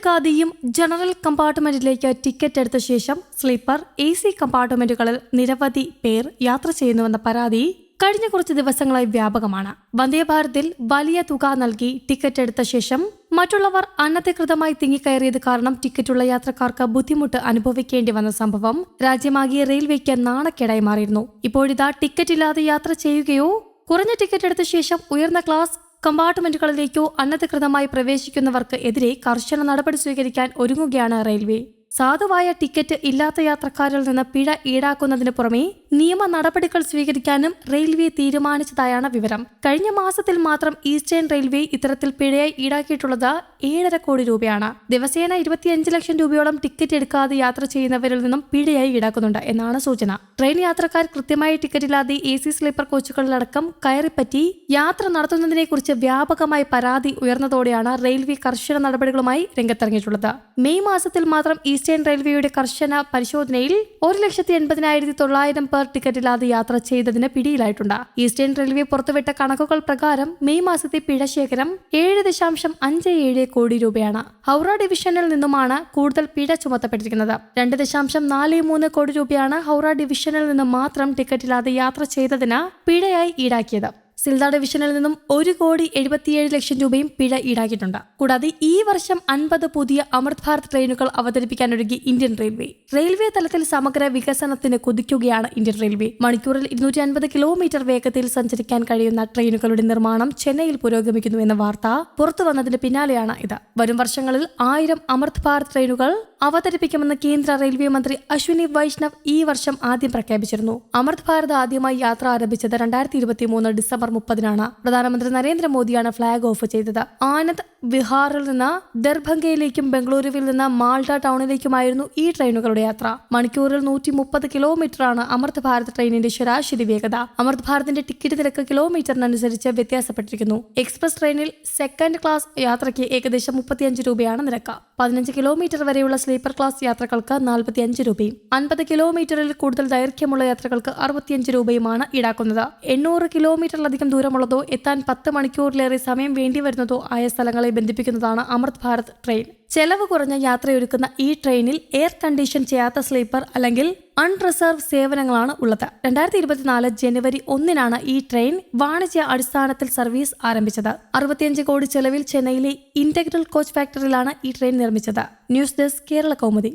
എടുക്കാതെയും general കമ്പാർട്ട്മെന്റിലേക്ക് ticket എടുത്ത ശേഷം sleeper A C കമ്പാർട്ട്മെന്റുകളിൽ നിരവധി പേർ യാത്ര ചെയ്യുന്നുവെന്ന പരാതി കഴിഞ്ഞ കുറച്ച് ദിവസങ്ങളായി വ്യാപകമാണ്. വന്ദേഭാരതിൽ വലിയ തുക നൽകി ടിക്കറ്റ് എടുത്ത ശേഷം മറ്റുള്ളവർ അനധികൃതമായി തിങ്ങിക്കയറിയത് കാരണം ടിക്കറ്റുള്ള യാത്രക്കാർക്ക് ബുദ്ധിമുട്ട് അനുഭവിക്കേണ്ടി വന്ന സംഭവം രാജ്യമാകിയ റെയിൽവേക്ക് നാണക്കേടായി മാറിയിരുന്നു. ഇപ്പോഴിതാ ടിക്കറ്റ് ഇല്ലാതെ യാത്ര ചെയ്യുകയോ കുറഞ്ഞ ടിക്കറ്റ് എടുത്ത ശേഷം ഉയർന്ന ക്ലാസ് കമ്പാർട്ട്മെന്റുകളിലേക്കോ അനധികൃതമായി പ്രവേശിക്കുന്നവർക്ക് എതിരെ കർശന നടപടി സ്വീകരിക്കാൻ ഒരുങ്ങുകയാണ് റെയിൽവേ. സാധുവായ ടിക്കറ്റ് ഇല്ലാത്ത യാത്രക്കാരിൽ നിന്ന് പിഴ ഈടാക്കുന്നതിന് പുറമെ നിയമ നടപടികൾ സ്വീകരിക്കാനും റെയിൽവേ തീരുമാനിച്ചതായാണ് വിവരം. കഴിഞ്ഞ മാസത്തിൽ മാത്രം ഈസ്റ്റേൺ റെയിൽവേ ഇത്തരത്തിൽ പിഴയായി ഈടാക്കിയിട്ടുള്ളത് ഏഴര കോടി രൂപയാണ്. ദിവസേന ഇരുപത്തിയഞ്ച് ലക്ഷം രൂപയോളം ടിക്കറ്റ് എടുക്കാതെ യാത്ര ചെയ്യുന്നവരിൽ നിന്നും പിഴയായി ഈടാക്കുന്നുണ്ട് എന്നാണ് സൂചന. ട്രെയിൻ യാത്രക്കാർ കൃത്യമായി ടിക്കറ്റ് ഇല്ലാതെ എ സി സ്ലീപ്പർ കോച്ചുകളിലടക്കം കയറിപ്പറ്റി യാത്ര നടത്തുന്നതിനെക്കുറിച്ച് വ്യാപകമായി പരാതി ഉയർന്നതോടെയാണ് റെയിൽവേ കർശന നടപടികളുമായി രംഗത്തിറങ്ങിയിട്ടുള്ളത്. മെയ് മാസത്തിൽ മാത്രം ഈസ്റ്റേൺ റെയിൽവേയുടെ കർശന പരിശോധനയിൽ ഒരു ലക്ഷത്തി എൺപതിനായിരത്തി തൊള്ളായിരം പേർ ടിക്കറ്റ് ഇല്ലാതെ യാത്ര ചെയ്തതിന് പിടിയിലായിട്ടുണ്ട്. ഈസ്റ്റേൺ റെയിൽവേ പുറത്തുവിട്ട കണക്കുകൾ പ്രകാരം മെയ് മാസത്തെ പിഴ ശേഖരം ഏഴ് ദശാംശം അഞ്ച് ഏഴ് കോടി രൂപയാണ്. ഹൗറ ഡിവിഷനിൽ നിന്നുമാണ് കൂടുതൽ പിഴ ചുമത്തപ്പെട്ടിരിക്കുന്നത്. രണ്ട് ദശാംശം നാല് മൂന്ന് കോടി രൂപയാണ് ഹൗറ ഡിവിഷനിൽ നിന്ന് മാത്രം ടിക്കറ്റില്ലാതെ യാത്ര ചെയ്തതിന് പിഴയായി ഈടാക്കിയത്. സിൽദ ഡിവിഷനിൽ നിന്നും ഒരു കോടി എഴുപത്തിയേഴ് ലക്ഷം രൂപയും പിഴ ഈടാക്കിയിട്ടുണ്ട്. കൂടാതെ ഈ വർഷം അൻപത് പുതിയ അമൃത് ഭാരത് ട്രെയിനുകൾ അവതരിപ്പിക്കാനൊരുങ്ങി ഇന്ത്യൻ റെയിൽവേ. റെയിൽവേ തലത്തിൽ സമഗ്ര വികസനത്തിന് കുതിക്കുകയാണ് ഇന്ത്യൻ റെയിൽവേ. മണിക്കൂറിൽ ഇരുന്നൂറ്റി അൻപത് കിലോമീറ്റർ വേഗത്തിൽ സഞ്ചരിക്കാൻ കഴിയുന്ന ട്രെയിനുകളുടെ നിർമ്മാണം ചെന്നൈയിൽ പുരോഗമിക്കുന്നു എന്ന വാർത്ത പുറത്തു വന്നതിന് പിന്നാലെയാണ് ഇത്. വരും വർഷങ്ങളിൽ ആയിരം അമൃത് ഭാരത് ട്രെയിനുകൾ അവതരിപ്പിക്കുമെന്ന് കേന്ദ്ര റെയിൽവേ മന്ത്രി അശ്വിനി വൈഷ്ണവ് ഈ വർഷം ആദ്യം പ്രഖ്യാപിച്ചിരുന്നു. അമൃത് ഭാരത് ആദ്യമായി യാത്ര ആരംഭിച്ചത് രണ്ടായിരത്തി ഇരുപത്തി മൂന്ന് ഡിസംബർ മുപ്പതിനാണ്. പ്രധാനമന്ത്രി നരേന്ദ്രമോദിയാണ് ഫ്ളാഗ് ഓഫ് ചെയ്തത്. ആനന്ദ് വിഹാറിൽ നിന്ന് ദർഭംഗയിലേക്കും ബംഗളൂരുവിൽ നിന്ന് മാൾഡ ടൗണിലേക്കുമായിരുന്നു ഈ ട്രെയിനുകളുടെ യാത്ര. മണിക്കൂറിൽ നൂറ്റി മുപ്പത് കിലോമീറ്ററാണ് അമൃത് ഭാരത് ട്രെയിനിന്റെ ശരാശരി വേഗത. അമൃത് ഭാരതിന്റെ ടിക്കറ്റ് നിരക്ക് കിലോമീറ്ററിനനുസരിച്ച് വ്യത്യാസപ്പെട്ടിരിക്കുന്നു. എക്സ്പ്രസ് ട്രെയിനിൽ സെക്കൻഡ് ക്ലാസ് യാത്രയ്ക്ക് ഏകദേശം മുപ്പത്തിയഞ്ച് രൂപയാണ് നിരക്ക്. പതിനഞ്ച് കിലോമീറ്റർ വരെയുള്ള സ്ലീപ്പർ ക്ലാസ് യാത്രകൾക്ക് നാൽപ്പത്തിയഞ്ച് രൂപയും. അൻപത് കിലോമീറ്ററിൽ കൂടുതൽ ദൈർഘ്യമുള്ള യാത്രകൾക്ക് അറുപത്തിയഞ്ച് രൂപയുമാണ് ഈടാക്കുന്നത്. എണ്ണൂറ് കിലോമീറ്ററിലധികം ദൂരമുള്ളതോ എത്താൻ പത്ത് മണിക്കൂറിലേറെ സമയം വേണ്ടിവരുന്നതോ ആയ സ്ഥലങ്ങളെ ബന്ധിപ്പിക്കുന്നതാണ് അമൃത് ഭാരത് ട്രെയിൻ. ചെലവ് കുറഞ്ഞ യാത്രയൊരുക്കുന്ന ഈ ട്രെയിനിൽ എയർ കണ്ടീഷൻ ചെയ്യാത്ത സ്ലീപ്പർ അല്ലെങ്കിൽ അൺറിസർവ് സേവനങ്ങളാണ് ഉള്ളത്. രണ്ടായിരത്തി ഇരുപത്തിനാല് ജനുവരി ഒന്നിനാണ് ഈ ട്രെയിൻ വാണിജ്യ അടിസ്ഥാനത്തിൽ സർവീസ് ആരംഭിച്ചത്. അറുപത്തിയഞ്ച് കോടി ചെലവിൽ ചെന്നൈയിലെ ഇന്റഗ്രൽ കോച്ച് ഫാക്ടറിയിലാണ് ഈ ട്രെയിൻ നിർമ്മിച്ചത്. News desk Kerala Kaumudi.